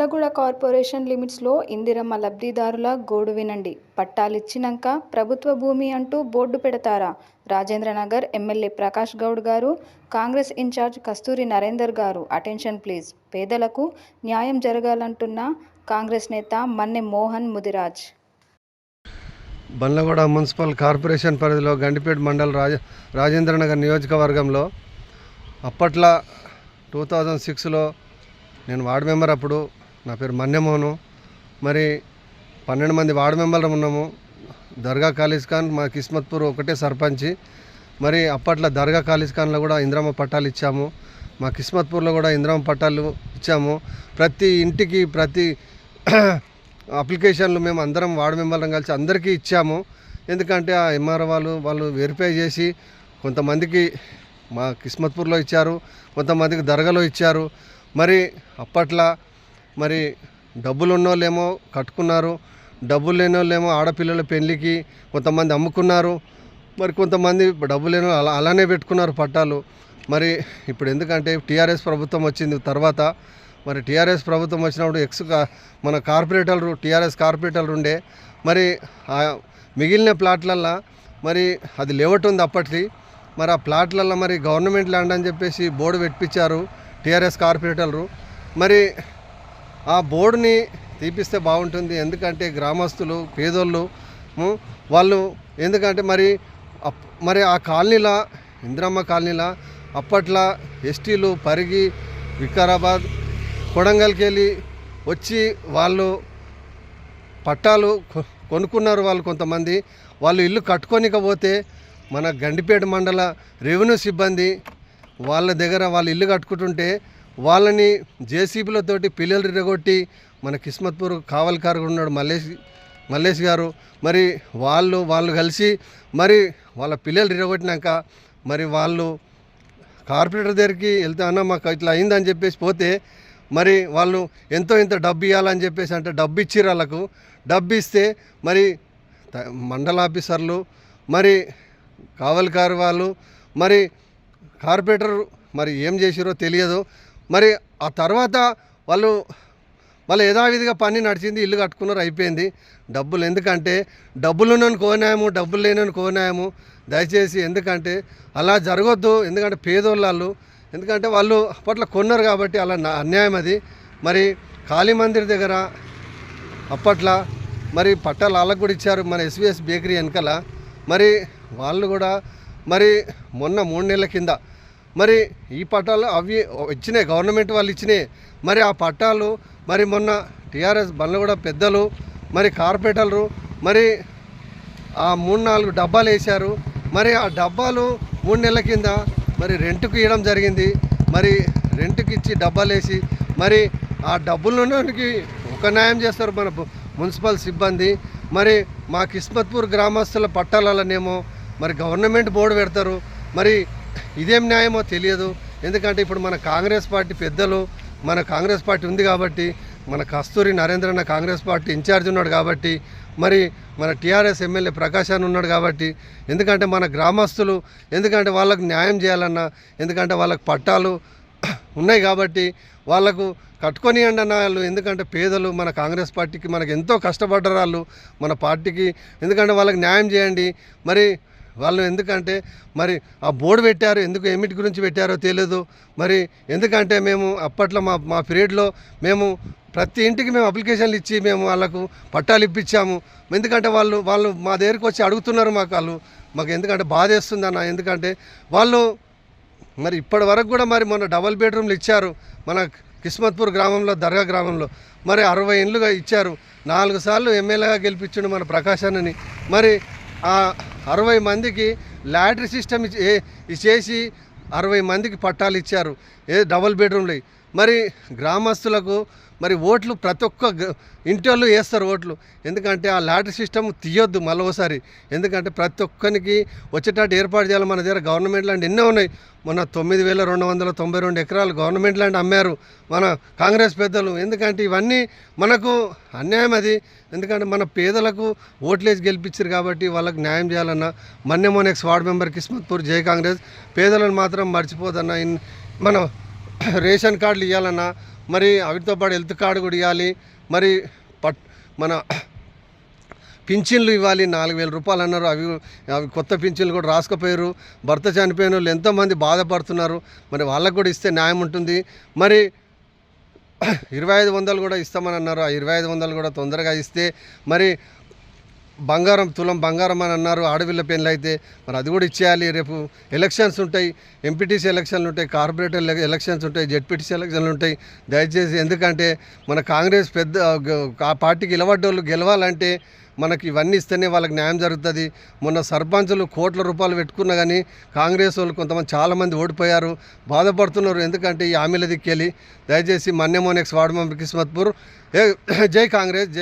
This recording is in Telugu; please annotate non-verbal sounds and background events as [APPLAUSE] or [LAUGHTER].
బండ్లగూడ కార్పొరేషన్ లిమిట్స్లో ఇందిరమ్మ లబ్ధిదారుల గోడు వినండి. పట్టాలిచ్చినాక ప్రభుత్వ భూమి అంటూ బోర్డు పెడతారా? రాజేంద్రనగర్ ఎమ్మెల్యే ప్రకాష్ గౌడ్ గారు Congress in charge Kasturi Narender garu. Attention please. పేదలకు న్యాయం జరగాలంటున్న కాంగ్రెస్ నేత మన్నె మోహన్ ముదిరాజ్. బండ్లగూడ మున్సిపల్ కార్పొరేషన్ పరిధిలో గండిపేట మండల రాజ రాజేంద్రనగర్ నియోజకవర్గంలో అప్పట్లో టూ థౌజండ్ సిక్స్లో నేను వార్డు మెంబర్ అప్పుడు నా పేరు మన్యమోహను మరి పన్నెండు మంది వార్డు మెంబర్లు ఉన్నాము. దర్గా ఖాళీస్ ఖాన్ మా కిస్మత్పూర్ ఒకటే సర్పంచి. మరి అప్పట్లో దర్గా ఖాళీస్ ఖాన్లో కూడా ఇంద్రమ్మ పట్టాలు ఇచ్చాము. మా కిస్మత్పూర్లో కూడా ఇంద్రమ్మ పట్టాలు ఇచ్చాము. ప్రతి ఇంటికి ప్రతి [CLEARS THROAT] అప్లికేషన్లు మేము అందరం వార్డు మెంబర్లను కలిసి అందరికీ ఇచ్చాము. ఎందుకంటే ఆ ఎంఆర్ఓ వాళ్ళు వాళ్ళు వెరిఫై చేసి కొంతమందికి మా కిస్మత్పూర్లో ఇచ్చారు కొంతమందికి దర్గాలో ఇచ్చారు. మరి అప్పట్లో మరి డబ్బులు ఉన్నోళ్ళేమో కట్టుకున్నారు డబ్బులు లేని వాళ్ళేమో ఆడపిల్లల పెళ్ళికి కొంతమంది అమ్ముకున్నారు. మరి కొంతమంది డబ్బులు లేని అలా అలానే పెట్టుకున్నారు పట్టాలు. మరి ఇప్పుడు ఎందుకంటే టీఆర్ఎస్ ప్రభుత్వం వచ్చింది తర్వాత మరి టీఆర్ఎస్ ప్రభుత్వం వచ్చినప్పుడు ఎక్స్ మన కార్పొరేటర్లు టీఆర్ఎస్ కార్పొరేటర్లు ఉండే మరి ఆ మిగిలిన ప్లాట్లల్లో మరి అది లేవట్ ఉంది అప్పటికి. మరి ఆ ప్లాట్లల్లో మరి గవర్నమెంట్ ల్యాండ్ అని చెప్పేసి బోర్డు పెట్టించారు టీఆర్ఎస్ కార్పొరేటర్లు. మరి ఆ బోర్డుని తీపిస్తే బాగుంటుంది. ఎందుకంటే గ్రామస్తులు పేదోళ్ళు వాళ్ళు ఎందుకంటే మరి అప్- మరి ఆ కాలనీలా ఇందిరమ్మ కాలనీలా అప్పట్లో ఎస్టీలు పరిగి వికారాబాద్ కొడంగల్కి వెళ్ళి వచ్చి వాళ్ళు పట్టాలు కొ- కొనుక్కున్నారు వాళ్ళు కొంతమంది. వాళ్ళు ఇల్లు కట్టుకోనికపోతే మన గండిపేట మండల రెవెన్యూ సిబ్బంది వాళ్ళ దగ్గర వాళ్ళు ఇల్లు కట్టుకుంటుంటే వాళ్ళని జేసీబీలతోటి పిల్లలు ఇరగొట్టి మన కిస్మత్పూర్ కావల్కారు ఉన్నాడు మల్లేష్ మల్లేష్ గారు. మరి వాళ్ళు వాళ్ళు కలిసి మరి వాళ్ళ పిల్లలు ఇరగొట్టినాక మరి వాళ్ళు కార్పొరేటర్ దగ్గరికి వెళ్తా అన్న మాకు ఇట్లా అయిందని చెప్పేసి పోతే మరి వాళ్ళు ఎంతో ఇంత డబ్బు ఇవ్వాలని చెప్పేసి అంటే డబ్బు ఇచ్చిర్రు వాళ్ళకు. డబ్బు ఇస్తే మరి మండలాఫీసర్లు మండల ఆఫీసర్లు మరి కావలికారు వాళ్ళు మరి కార్పొరేటర్ మరి ఏం చేసిరో తెలియదు. మరి ఆ తర్వాత వాళ్ళు వాళ్ళు యథావిధిగా పని నడిచింది ఇల్లు కట్టుకున్నారు అయిపోయింది. డబ్బులు ఎందుకంటే డబ్బులు ఉన్నని కోనాము డబ్బులు లేనని కోనాము దయచేసి ఎందుకంటే అలా జరగొద్దు. ఎందుకంటే పేదోళ్ళు ఎందుకంటే వాళ్ళు అప్పట్లో కొన్నారు కాబట్టి అలా నా- అన్యాయం అది. మరి కాళీ మందిర్ దగ్గర అప్పట్లో మరి పట్టాలు వాళ్ళకు కూడా ఇచ్చారు మన ఎస్విఎస్ బేకరీ వెనకాల. మరి వాళ్ళు కూడా మరి మొన్న మూడు నెలల కింద మరి ఈ పట్టాలు అవి ఇచ్చినాయి గవర్నమెంట్ వాళ్ళు ఇచ్చినాయి. మరి ఆ పట్టాలు మరి మొన్న టీఆర్ఎస్ బండ్లు కూడా పెద్దలు మరి కార్పొరేటర్లు మరి ఆ మూడు నాలుగు డబ్బాలు వేశారు. మరి ఆ డబ్బాలు మూడు నెలల కింద మరి రెంట్కి ఇవ్వడం జరిగింది. మరి రెంట్కి ఇచ్చి డబ్బాలు వేసి మరి ఆ డబ్బులకి ఒక న్యాయం చేస్తారు మన మున్సిపల్ సిబ్బంది. మరి మా కిస్మత్పూర్ గ్రామస్తుల పట్టాలనేమో మరి గవర్నమెంట్ బోర్డు పెడతారు. మరి ఇదేం న్యాయమో తెలియదు. ఎందుకంటే ఇప్పుడు మన కాంగ్రెస్ పార్టీ పెద్దలు మన కాంగ్రెస్ పార్టీ ఉంది కాబట్టి మన కస్తూరి నరేంద్రన్న కాంగ్రెస్ పార్టీ ఇన్ఛార్జ్ ఉన్నాడు కాబట్టి మరి మన టీఆర్ఎస్ ఎమ్మెల్యే ప్రకాశ్ అని ఉన్నాడు కాబట్టి ఎందుకంటే మన గ్రామస్తులు ఎందుకంటే వాళ్ళకు న్యాయం చేయాలన్నా ఎందుకంటే వాళ్ళకి పట్టాలు ఉన్నాయి కాబట్టి వాళ్ళకు కట్టుకొనియండి అన్న వాళ్ళు ఎందుకంటే పేదలు మన కాంగ్రెస్ పార్టీకి మనకు ఎంతో కష్టపడ్డారు వాళ్ళు మన పార్టీకి ఎందుకంటే వాళ్ళకి న్యాయం చేయండి. మరి వాళ్ళు ఎందుకంటే మరి ఆ బోర్డు పెట్టారు ఎందుకు ఏమిటి గురించి పెట్టారో తెలియదు మరి ఎందుకంటే మేము అప్పట్లో మా మా పీరియడ్లో మేము ప్రతి ఇంటికి మేము అప్లికేషన్లు ఇచ్చి మేము వాళ్ళకు పట్టాలు ఇప్పించాము. ఎందుకంటే వాళ్ళు వాళ్ళు మా దగ్గరికి వచ్చి అడుగుతున్నారు మాకు వాళ్ళు. మాకు ఎందుకంటే బాధేస్తుంది అన్న ఎందుకంటే వాళ్ళు మరి ఇప్పటి వరకు కూడా మరి మొన్న డబల్ బెడ్రూమ్లు ఇచ్చారు మన కిస్మత్పూర్ గ్రామంలో దర్గా గ్రామంలో. మరి అరవై ఇండ్లుగా ఇచ్చారు. నాలుగు సార్లు ఎమ్మెల్యేగా గెలిపించిండు మన ప్రకాశాన్ని మరి అరవై మందికి లాటరీ సిస్టమ్ చేసి అరవై మందికి పట్టాలు ఇచ్చారు. ఏ డబుల్ బెడ్రూమ్లు మరి గ్రామస్తులకు మరి ఓట్లు ప్రతి ఒక్క ఇంటి వాళ్ళు వేస్తారు ఓట్లు. ఎందుకంటే ఆ లాటరీ సిస్టమ్ తీయొద్దు మళ్ళీ ఒకసారి ఎందుకంటే ప్రతి ఒక్కరికి వచ్చేటట్టు ఏర్పాటు చేయాలి మన దగ్గర గవర్నమెంట్ ల్యాండ్ ఎన్నో ఉన్నాయి. మొన్న తొమ్మిది వేల రెండు వందల తొంభై రెండు ఎకరాలు గవర్నమెంట్ ల్యాండ్ అమ్మారు మన కాంగ్రెస్ పెద్దలు. ఎందుకంటే ఇవన్నీ మనకు అన్యాయం అది. ఎందుకంటే మన పేదలకు ఓట్లేసి గెలిపించారు కాబట్టి వాళ్ళకి న్యాయం చేయాలన్న మన్యమోనెక్స్ వార్డ్ మెంబర్ కిస్మత్పూర్ జై కాంగ్రెస్. పేదలను మాత్రం మర్చిపోదన్న మనం మన [COUGHS] రేషన్ కార్డులు ఇవ్వాలన్నా మరి వాటితో పాటు హెల్త్ కార్డు కూడా ఇవ్వాలి మరి పట్ మన [COUGHS] పింఛన్లు ఇవ్వాలి నాలుగు వేల రూపాయలు అన్నారు. అవి అవి కొత్త పింఛన్లు కూడా రాసుకుపోయారు. భర్త చనిపోయిన వాళ్ళు ఎంతోమంది బాధపడుతున్నారు. మరి వాళ్ళకు కూడా ఇస్తే న్యాయం ఉంటుంది. మరి [COUGHS] ఇరవై ఐదు వందలు కూడా ఇస్తామని అన్నారు. ఆ ఇరవై ఐదు వందలు కూడా తొందరగా ఇస్తే మరి బంగారం తులం బంగారం అని అన్నారు ఆడపిల్ల పెళ్ళి అయితే మరి అది కూడా ఇచ్చేయాలి. రేపు ఎలక్షన్స్ ఉంటాయి ఎంపీటీసీ ఎలక్షన్లు ఉంటాయి కార్పొరేటర్ ఎలక్షన్స్ ఉంటాయి జెడ్పీటీసీ ఎలక్షన్లు ఉంటాయి. దయచేసి ఎందుకంటే మన కాంగ్రెస్ పెద్ద ఆ పార్టీకి నిలబడ్డోళ్ళు గెలవాలంటే మనకి ఇవన్నీ ఇస్తేనే వాళ్ళకి న్యాయం జరుగుతుంది. మొన్న సర్పంచులు కోట్ల రూపాయలు పెట్టుకున్నా కానీ కాంగ్రెస్ వాళ్ళు కొంతమంది చాలామంది ఓడిపోయారు బాధపడుతున్నారు. ఎందుకంటే ఈ హామీల దిక్కెళ్ళి దయచేసి మన్యమోనెక్స్ వార్డు మెంబర్ కిస్మత్పూర్. ఏ జై కాంగ్రెస్